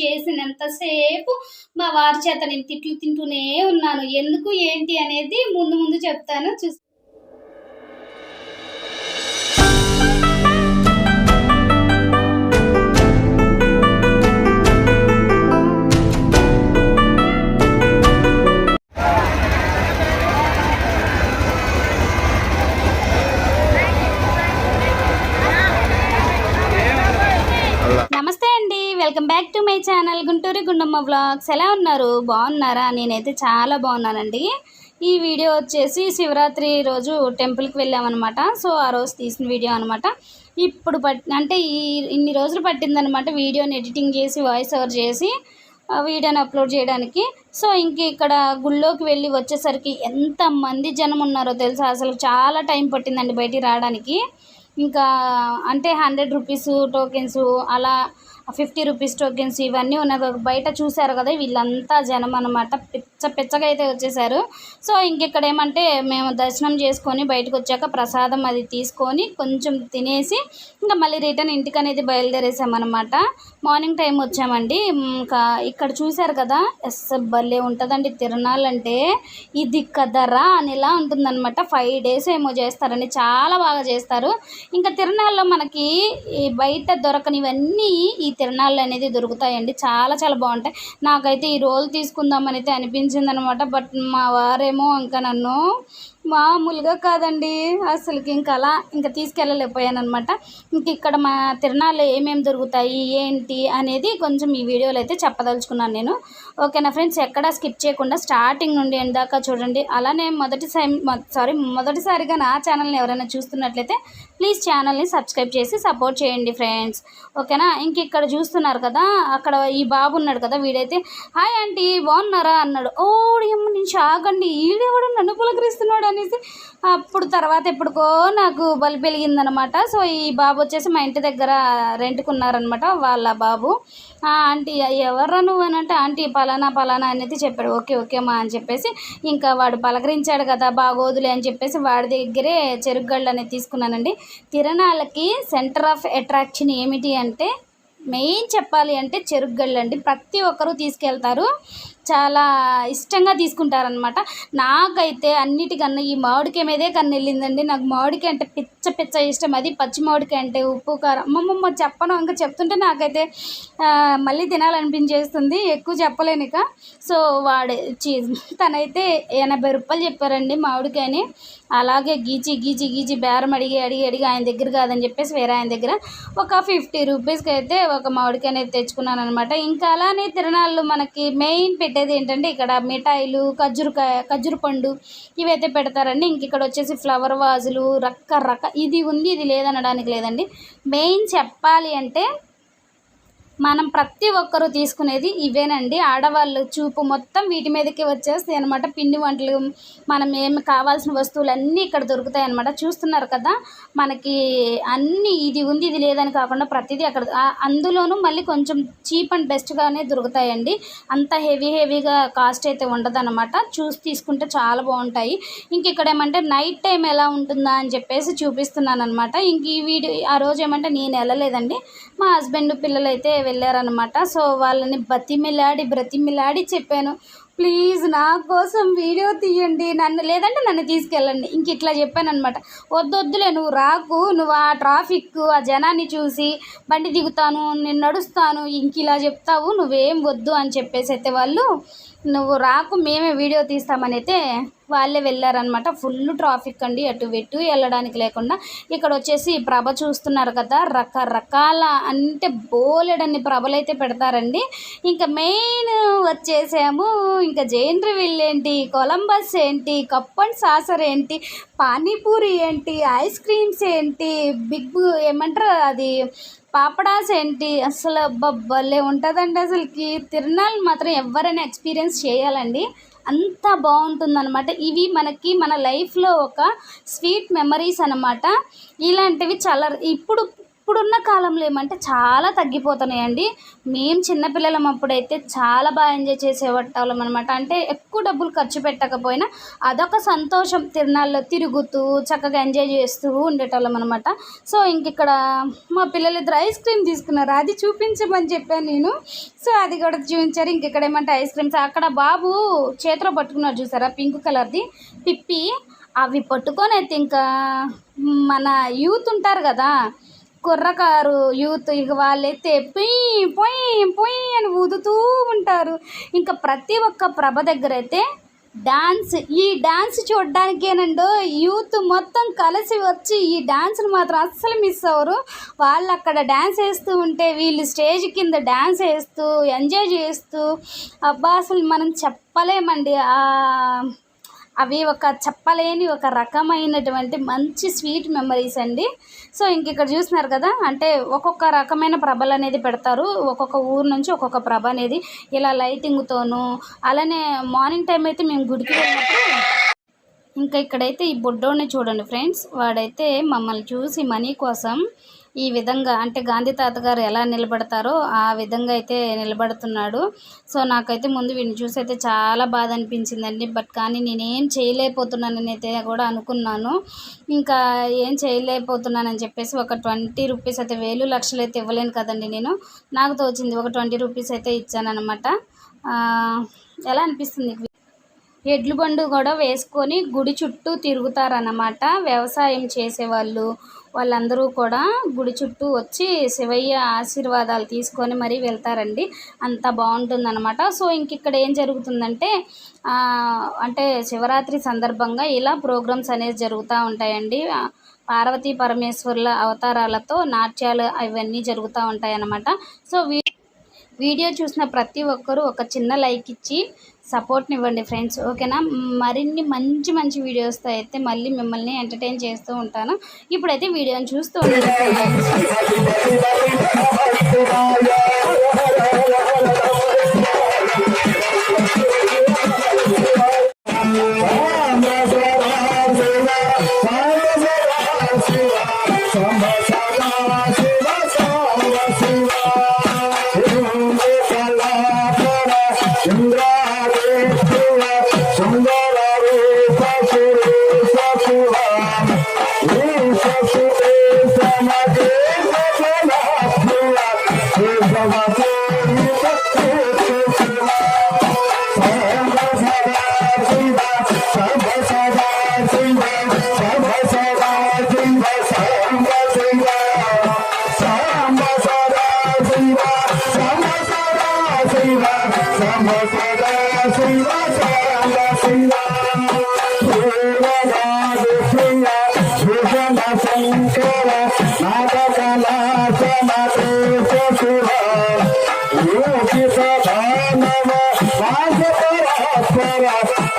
చేసినంతసేపు మా వారి చేత నేను తిట్లు తింటూనే ఉన్నాను. ఎందుకు ఏంటి అనేది ముందు ముందు చెప్తాను. చూసి నమస్తే అండి. Welcome back my channel Guntur Gundamma vlogs. ఎలా ఉన్నారు? బాగున్నారా? నేనైతే చాలా బాగున్నానండి. ఈ వీడియో వచ్చేసి శివరాత్రి రోజు టెంపుల్కి వెళ్ళామన్నమాట. సో ఆ రోజు తీసిన వీడియో అనమాట ఇప్పుడు పట్ అంటే ఈ ఇన్ని రోజులు పట్టిందనమాట వీడియోని ఎడిటింగ్ చేసి వాయిస్ ఓవర్ చేసి వీడియోని అప్లోడ్ చేయడానికి. సో ఇంక ఇక్కడ గుళ్ళోకి వెళ్ళి వచ్చేసరికి ఎంతమంది జనం ఉన్నారో తెలుసా? అసలు చాలా టైం పట్టిందండి బయటికి రావడానికి. ఇంకా అంటే హండ్రెడ్ రూపీస్ టోకెన్స్ అలా ఫిఫ్టీ రూపీస్ టోకెన్స్ ఇవన్నీ ఉన్నాయి బయట చూశారు కదా వీళ్ళంతా జనం అనమాట పిచ్చ పిచ్చగా అయితే వచ్చేసారు. సో ఇంకెక్కడ ఏమంటే మేము దర్శనం చేసుకొని బయటకు వచ్చాక ప్రసాదం అది తీసుకొని కొంచెం తినేసి ఇంకా మళ్ళీ రిటర్న్ ఇంటికి అనేది బయలుదేరేసామన్నమాట మార్నింగ్ టైం వచ్చామండి. ఇంకా ఇక్కడ చూశారు కదా ఎస్ భలే ఉంటుందండి తిరణాలు అంటే. ఇది కదరా అని ఇలా ఉంటుందన్నమాట. ఫైవ్ డేస్ ఏమో చేస్తారని చాలా బాగా చేస్తారు. ఇంకా తిరణాల్లో మనకి బయట దొరకనివన్నీ ఈ తిరణాలు అనేది దొరుకుతాయండి. చాలా చాలా బాగుంటాయి. నాకైతే ఈ రోల్ తీసుకుందామని అయితే అనిపించింది అనమాట బట్ మా వారేమో ఇంకా నన్ను మామూలుగా కాదండి. అసలుకి ఇంకా అలా ఇంకా తీసుకెళ్ళలేకపోయాను అనమాట ఇంక ఇక్కడ మా తిరణాలు ఏమేమి దొరుకుతాయి ఏంటి అనేది కొంచెం ఈ వీడియోలో అయితే చెప్పదలుచుకున్నాను నేను. ఓకేనా ఫ్రెండ్స్? ఎక్కడ స్కిప్ చేయకుండా స్టార్టింగ్ నుండి ఎండ్ దాకా చూడండి. అలానే మొదటి సారీ మొదటిసారిగా నా ఛానల్ని ఎవరైనా చూస్తున్నట్లయితే ప్లీజ్ ఛానల్ని సబ్స్క్రైబ్ చేసి సపోర్ట్ చేయండి ఫ్రెండ్స్. ఓకేనా? ఇంక ఇక్కడ చూస్తున్నారు కదా అక్కడ ఈ బాబు ఉన్నాడు కదా వీడైతే హాయ్ ఆంటీ బాగున్నారా? అన్నాడు. ఓ అమ్మ నేను షాక్ అండి. ఈడెవడు? నన్ను పులకరిస్తున్నాడు అనేసి అప్పుడు తర్వాత ఎప్పుడుకో నాకు బలి పెరిగిందనమాట సో ఈ బాబు వచ్చేసి మా ఇంటి దగ్గర రెంట్కున్నారనమాట వాళ్ళ బాబు. ఆంటీ ఎవర్రా నువ్వు? అని అంటే ఆంటీ పలానా పలానా అనేది చెప్పాడు. ఓకే ఓకే మా అని చెప్పేసి ఇంకా వాడు పలకరించాడు కదా బాగోదులే అని చెప్పేసి వాడి దగ్గరే చెరుగ్గళ్ళు అనేది తీసుకున్నానండి. తిరణాలకి సెంటర్ ఆఫ్ అట్రాక్షన్ ఏమిటి అంటే మెయిన్ చెప్పాలి అంటే చెరుగ్గళ్ళు అండి. ప్రతి ఒక్కరూ తీసుకెళ్తారు. చాలా ఇష్టంగా తీసుకుంటారనమాట నాకైతే అన్నిటికన్నా ఈ మామిడికాయ మీదే కన్ను వెళ్ళిందండి నాకు మామిడికాయ అంటే పిచ్చ పిచ్చ ఇష్టం. అది పచ్చి మామిడికాయ అంటే ఉప్పు కారం. అమ్మమ్మ చెప్పను ఇంకా చెప్తుంటే నాకైతే మళ్ళీ తినాలనిపించేస్తుంది. ఎక్కువ చెప్పలేను ఇక. సో వాడు తనైతే ఎనభై రూపాయలు చెప్పారండి మామిడికాయని. అలాగే గీచి గీచి గీచి బేరం అడిగి అడిగి అడిగి ఆయన దగ్గర కాదని చెప్పేసి వేరే ఆయన దగ్గర ఒక ఫిఫ్టీ రూపీస్కి అయితే ఒక మామిడికాయ అనేది తెచ్చుకున్నాను అనమాట ఇంకా అలానే తిరణాలు మనకి మెయిన్ పెట్టి పెట్టేది ఏంటంటే ఇక్కడ మిఠాయిలు ఖర్జూరకాయ ఖర్జూర పండు ఇవైతే పెడతారండి. ఇంక ఇక్కడ వచ్చేసి ఫ్లవర్ వాజులు రకరక ఇది ఉంది ఇది లేదనడానికి లేదండి. మెయిన్ చెప్పాలి అంటే మనం ప్రతి ఒక్కరూ తీసుకునేది ఇవేనండి. ఆడవాళ్ళు చూపు మొత్తం వీటి మీదకి వచ్చేస్తాయి అనమాట పిండి వంటలు మనం ఏమి కావాల్సిన వస్తువులు అన్నీ ఇక్కడ దొరుకుతాయి అనమాట చూస్తున్నారు కదా మనకి అన్నీ ఇది ఉంది ఇది లేదని కాకుండా ప్రతిదీ అక్కడ అందులోనూ మళ్ళీ కొంచెం చీప్ అండ్ బెస్ట్గానే దొరుకుతాయండి. అంత హెవీ హెవీగా కాస్ట్ అయితే ఉండదన్నమాట. చూసి తీసుకుంటే చాలా బాగుంటాయి. ఇంక ఇక్కడ ఏమంటే నైట్ టైం ఎలా ఉంటుందా అని చెప్పేసి చూపిస్తున్నాను అనమాట ఇంక ఈ వీడియో ఆ రోజు ఏమంటే నేను వెళ్ళలేదండి. మా హస్బెండ్ పిల్లలైతే వెళ్ళారనమాట సో వాళ్ళని బతిమిలాడి బ్రతిమిలాడి చెప్పాను. ప్లీజ్ నా కోసం వీడియో తీయండి. నన్ను లేదంటే నన్ను తీసుకెళ్ళండి. ఇంక ఇట్లా చెప్పాను అనమాట వద్దొద్దులే నువ్వు రాకు. నువ్వు ఆ ట్రాఫిక్ ఆ జనాన్ని చూసి బండి దిగుతాను నేను నడుస్తాను. ఇంక ఇలా చెప్తావు నువ్వేం వద్దు అని చెప్పేసి అయితే వాళ్ళు నువ్వు రాకు మేమే వీడియో తీస్తామని అయితే వాళ్ళే వెళ్ళారనమాట ఫుల్ ట్రాఫిక్ అండి అటు ఇటు వెళ్ళడానికి లేకుండా. ఇక్కడ వచ్చేసి ప్రభ చూస్తున్నారు కదా రకరకాల అంటే బోలెడన్ని ప్రభలు అయితే పెడతారండి. ఇంకా మెయిన్ వచ్చేసాము. ఇంకా జైన్ ఏంటి కొలంబస్ ఏంటి కప్ అండ్ సాసర్ ఏంటి పానీపూరి ఏంటి ఐస్ క్రీమ్స్ ఏంటి బిగ్ ఏమంటారు అది పాపడాస్ ఏంటి? అసలు అబ్బా భలే ఉంటుందండి అసలుకి తిరునాళ్ళు మాత్రం ఎవరైనా ఎక్స్పీరియన్స్ చేయాలండి. అంత బాగుంటుందన్నమాట. ఇవి మనకి మన లైఫ్లో ఒక స్వీట్ మెమరీస్ అనమాట ఇలాంటివి చాలా ఇప్పుడు ఇప్పుడున్న కాలంలో ఏమంటే చాలా తగ్గిపోతున్నాయండి. మేము చిన్నపిల్లలం అప్పుడైతే చాలా బాగా ఎంజాయ్ చేసేవాళ్ళం అనమాట అంటే ఎక్కువ డబ్బులు ఖర్చు పెట్టకపోయినా అదొక సంతోషం. తిరునాళ్ళలో తిరుగుతూ చక్కగా ఎంజాయ్ చేస్తూ ఉండేటోళ్ళం అనమాట సో ఇంక ఇక్కడ మా పిల్లలు ఇద్దరు ఐస్ క్రీమ్ తీసుకున్నారు. అది చూపించమని చెప్పాను నేను. సో అది కూడా చూపించారు. ఇంక ఇక్కడ ఏమంటే ఐస్ క్రీమ్స్. అక్కడ బాబు చేతిలో పట్టుకున్నారు చూసారా? పింక్ కలర్ది. పిప్పి అవి పట్టుకొని అయితే ఇంకా మన యూత్ ఉంటారు కదా కుర్రకారు యూత్ ఇక వాళ్ళైతే పొయ్యి పొయ్యి పొయ్యి అని ఊదుతూ ఉంటారు. ఇంకా ప్రతి ఒక్క ప్రభ దగ్గర అయితే డాన్స్ ఈ డాన్స్ చూడడానికేనండో యూత్ మొత్తం కలిసి వచ్చి ఈ డాన్స్ని మాత్రం అస్సలు మిస్ అవ్వరు. వాళ్ళు అక్కడ డాన్స్ వేస్తూ ఉంటే వీళ్ళు స్టేజ్ కింద డాన్స్ వేస్తూ ఎంజాయ్ చేస్తూ అబ్బా అసలు మనం చెప్పలేమండి. ఆ అవి ఒక చెప్పలేని ఒక రకమైనటువంటి మంచి స్వీట్ మెమరీస్ అండి. సో ఇంక ఇక్కడ చూస్తున్నారు కదా అంటే ఒక్కొక్క రకమైన ప్రభలు అనేది పెడతారు. ఒక్కొక్క ఊరు నుంచి ఒక్కొక్క ప్రభ అనేది ఇలా లైటింగ్తోనూ అలానే మార్నింగ్ టైం అయితే మేము గుడికి వెళ్ళినప్పుడు ఇంకా ఇక్కడైతే ఈ బుడ్డోని చూడండి ఫ్రెండ్స్. వాడైతే మమ్మల్ని చూసి మనీ కోసం ఈ విధంగా అంటే గాంధీ తాత గారు ఎలా నిలబడతారో ఆ విధంగా అయితే నిలబడుతున్నాడు. సో నాకైతే ముందు వీడిని చూసి అయితే చాలా బాధ అనిపించిందండి. బట్ కానీ నేనేం చేయలేకపోతున్నానని అయితే కూడా అనుకున్నాను. ఇంకా ఏం చేయలేకపోతున్నానని చెప్పేసి ఒక ట్వంటీ రూపీస్ అయితే వేలు లక్షలు అయితే ఇవ్వలేను కదండి నేను. నాకు తోచింది ఒక ట్వంటీ రూపీస్ అయితే ఇచ్చానమాట ఎలా అనిపిస్తుంది ఎడ్లు బండు కూడా వేసుకొని గుడి చుట్టూ తిరుగుతారన్నమాట. వ్యవసాయం చేసేవాళ్ళు. వాళ్ళందరూ కూడా గుడి చుట్టూ వచ్చి శివయ్య ఆశీర్వాదాలు తీసుకొని మరీ వెళ్తారండి. అంత బాగుంటుందన్నమాట. సో ఇంక ఇక్కడ ఏం జరుగుతుందంటే అంటే శివరాత్రి సందర్భంగా ఇలా ప్రోగ్రామ్స్ అనేది జరుగుతూ ఉంటాయండి. పార్వతీ పరమేశ్వర్ల అవతారాలతో నాట్యాలు అవన్నీ జరుగుతూ ఉంటాయన్నమాట. సో వీడియో చూసిన ప్రతి ఒక్కరూ ఒక చిన్న లైక్ ఇచ్చి సపోర్ట్ని ఇవ్వండి ఫ్రెండ్స్ ఓకేనా? మరిన్ని మంచి మంచి వీడియోస్తో అయితే మళ్ళీ మిమ్మల్ని ఎంటర్టైన్ చేస్తూ ఉంటాను. ఇప్పుడైతే వీడియోని చూస్తూ ఉంటాను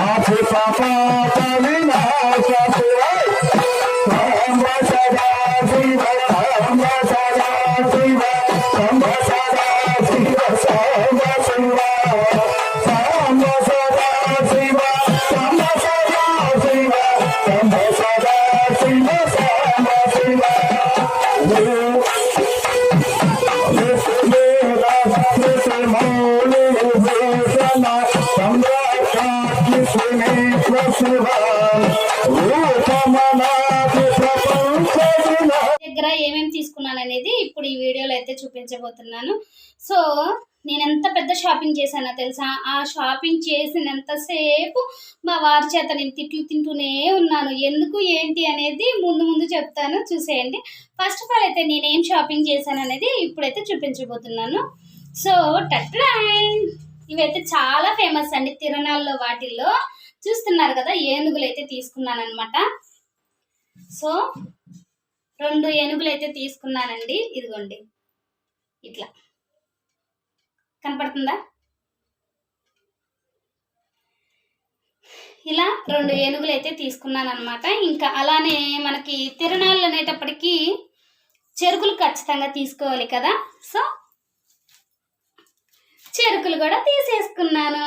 Happy Papa, Pamina, Papa, దగ్గర ఏమేమి తీసుకున్నాను అనేది ఇప్పుడు ఈ వీడియోలో అయితే చూపించబోతున్నాను. సో నేను ఎంత పెద్ద షాపింగ్ చేశానో తెలుసా? ఆ షాపింగ్ చేసినంతసేపు మా వారి చేత నేను తిట్లు తింటూనే ఉన్నాను. ఎందుకు ఏంటి అనేది ముందు ముందు చెప్తాను. చూసేయండి. ఫస్ట్ ఆఫ్ ఆల్ అయితే నేనేం షాపింగ్ చేశాను అనేది ఇప్పుడైతే చూపించబోతున్నాను. సో టట్లైన్ ఇవైతే చాలా ఫేమస్ అండి తిరణాల్లో వాటిల్లో. చూస్తున్నారు కదా ఏనుగులు అయితే తీసుకున్నాను అనమాట సో రెండు ఏనుగులు అయితే తీసుకున్నానండి. ఇదిగోండి. ఇట్లా. కనపడుతుందా? ఇలా రెండు ఏనుగులు అయితే తీసుకున్నాను అనమాట ఇంకా అలానే మనకి తిరణాలు అనేటప్పటికీ చెరుకులు ఖచ్చితంగా తీసుకోవాలి కదా. సో చెరుకులు కూడా తీసేసుకున్నాను.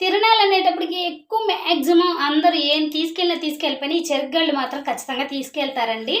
తిరణాలు అనేటప్పటికి ఎక్కువ మ్యాక్సిమం అందరూ ఏం తీసుకెళ్ళినా తీసుకెళ్ళిపోయినా ఈ చెరుకుగళ్ళు మాత్రం ఖచ్చితంగా తీసుకెళ్తారండి.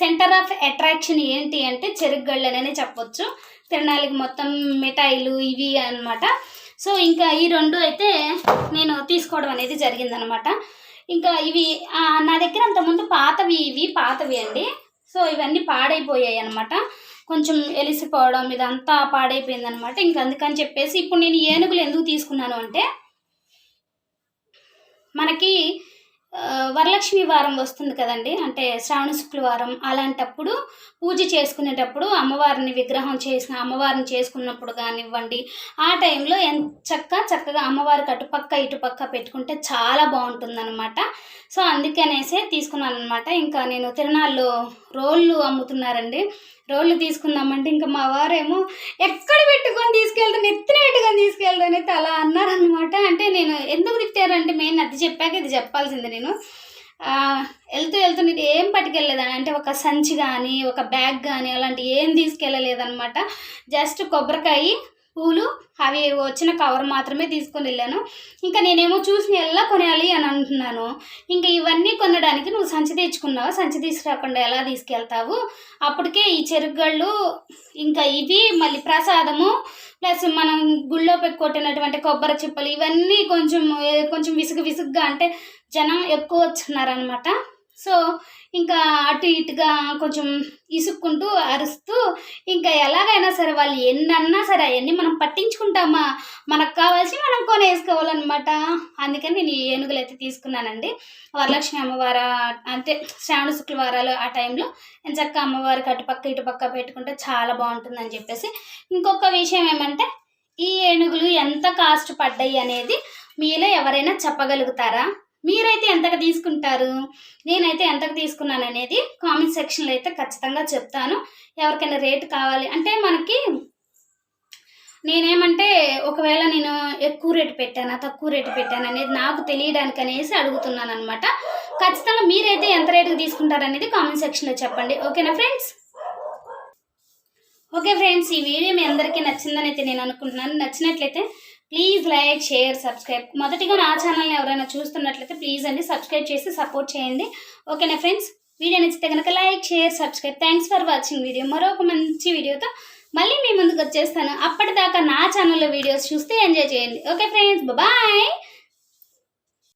సెంటర్ ఆఫ్ అట్రాక్షన్ ఏంటి అంటే చెరుగ్గళ్ళనే చెప్పొచ్చు. తిరణాలకి మొత్తం మిఠాయిలు ఇవి అన్నమాట. సో ఇంకా ఈ రెండు అయితే నేను తీసుకోవడం అనేది జరిగిందనమాట ఇంకా ఇవి నా దగ్గర అంతకుముందు పాతవి ఇవి పాతవి అండి. సో ఇవన్నీ పాడైపోయాయి అనమాట కొంచెం ఎలిసిపోవడం ఇదంతా పాడైపోయింది అనమాట ఇంకా అందుకని చెప్పేసి ఇప్పుడు నేను ఏనుగులు ఎందుకు తీసుకున్నాను అంటే మనకి వరలక్ష్మి వారం వస్తుంది కదండి. అంటే శ్రావణ శుక్రవారం అలాంటప్పుడు పూజ చేసుకునేటప్పుడు అమ్మవారిని విగ్రహం చేసిన అమ్మవారిని చేసుకున్నప్పుడు కానివ్వండి ఆ టైంలో ఎంత చక్క చక్కగా అమ్మవారికి అటుపక్క ఇటుపక్క పెట్టుకుంటే చాలా బాగుంటుందన్నమాట. సో అందుకనేసే తీసుకున్నాను అనమాట ఇంకా నేను తిరణాల్లో రోళ్ళు అమ్ముతున్నారండి. రోళ్ళు తీసుకుందామంటే ఇంకా మా వారేమో ఎక్కడ పెట్టుకొని తీసుకెళ్తాను ఎత్తిన పెట్టుకొని తీసుకెళ్తాను అయితే అలా అన్నారనమాట అంటే నేను ఎందుకు తిట్టారంటే మెయిన్ అది చెప్పాక ఇది చెప్పాల్సింది నేను. వెళ్తూ వెళ్తూ నేను ఏం పట్టుకెళ్ళలేదని అంటే ఒక సంచి కానీ ఒక బ్యాగ్ కానీ అలాంటి ఏం తీసుకెళ్ళలేదన్నమాట. జస్ట్ కొబ్బరికాయ పూలు అవి వచ్చిన కవర్ మాత్రమే తీసుకొని వెళ్ళాను. ఇంకా నేనేమో చూసి ఎలా కొనాలి అని అంటున్నాను. ఇంకా ఇవన్నీ కొనడానికి నువ్వు సంచి తెచ్చుకున్నావు? సంచి తీసుకురాకుండా ఎలా తీసుకెళ్తావు? అప్పటికే ఈ చెరుగళ్ళు ఇంకా ఇవి మళ్ళీ ప్రసాదము ప్లస్ మనం గుళ్ళో పెట్టుకొట్టినటువంటి కొబ్బరి చిప్పలు ఇవన్నీ కొంచెం కొంచెం విసుగు విసుగ్గా అంటే జనం ఎక్కువ వచ్చున్నారనమాట సో ఇంకా అటు ఇటుగా కొంచెం ఇసుక్కుంటూ అరుస్తూ ఇంకా ఎలాగైనా సరే వాళ్ళు ఎన్నన్నా సరే అవన్నీ మనం పట్టించుకుంటామా? మనకు కావాల్సి మనం కొనేసుకోవాలన్నమాట. అందుకని నేను ఈ ఏనుగులు అయితే తీసుకున్నానండి. వరలక్ష్మి అమ్మవారు అంటే శ్రావణ శుక్రవారాలు ఆ టైంలో నేను అమ్మవారికి అటుపక్క ఇటుపక్క పెట్టుకుంటే చాలా బాగుంటుందని చెప్పేసి. ఇంకొక విషయం ఏమంటే ఈ ఏనుగులు ఎంత కాస్ట్ పడ్డాయి అనేది మీలో ఎవరైనా చెప్పగలుగుతారా? మీరైతే ఎంతకు తీసుకుంటారు? నేనైతే ఎంతకు తీసుకున్నాను అనేది కామెంట్ సెక్షన్లో అయితే ఖచ్చితంగా చెప్తాను. ఎవరికైనా రేటు కావాలి అంటే మనకి నేనేమంటే ఒకవేళ నేను ఎక్కువ రేటు పెట్టానా తక్కువ రేటు పెట్టాను అనేది నాకు తెలియడానికి అనేసి అడుగుతున్నాను అనమాట ఖచ్చితంగా మీరైతే ఎంత రేటుకి తీసుకుంటారనేది కామెంట్ సెక్షన్లో చెప్పండి. ఓకేనా ఫ్రెండ్స్? ఓకే ఫ్రెండ్స్ ఈ వీడియో మీ అందరికీ నచ్చిందని అయితే నేను అనుకుంటున్నాను. నచ్చినట్లయితే ప్లీజ్ లైక్ షేర్ సబ్స్క్రైబ్. మొదటిగా నా ఛానల్ని ఎవరైనా చూస్తున్నట్లయితే ప్లీజ్ అండి సబ్స్క్రైబ్ చేసి సపోర్ట్ చేయండి. ఓకేనా ఫ్రెండ్స్? వీడియో నచ్చితే కనుక like share subscribe. Thanks for watching video మరొక మంచి వీడియోతో మళ్ళీ మీ ముందుకు వచ్చేస్తాను. అప్పటిదాకా నా ఛానల్లో వీడియోస్ చూస్తే ఎంజాయ్ చేయండి. Okay friends? బాయ్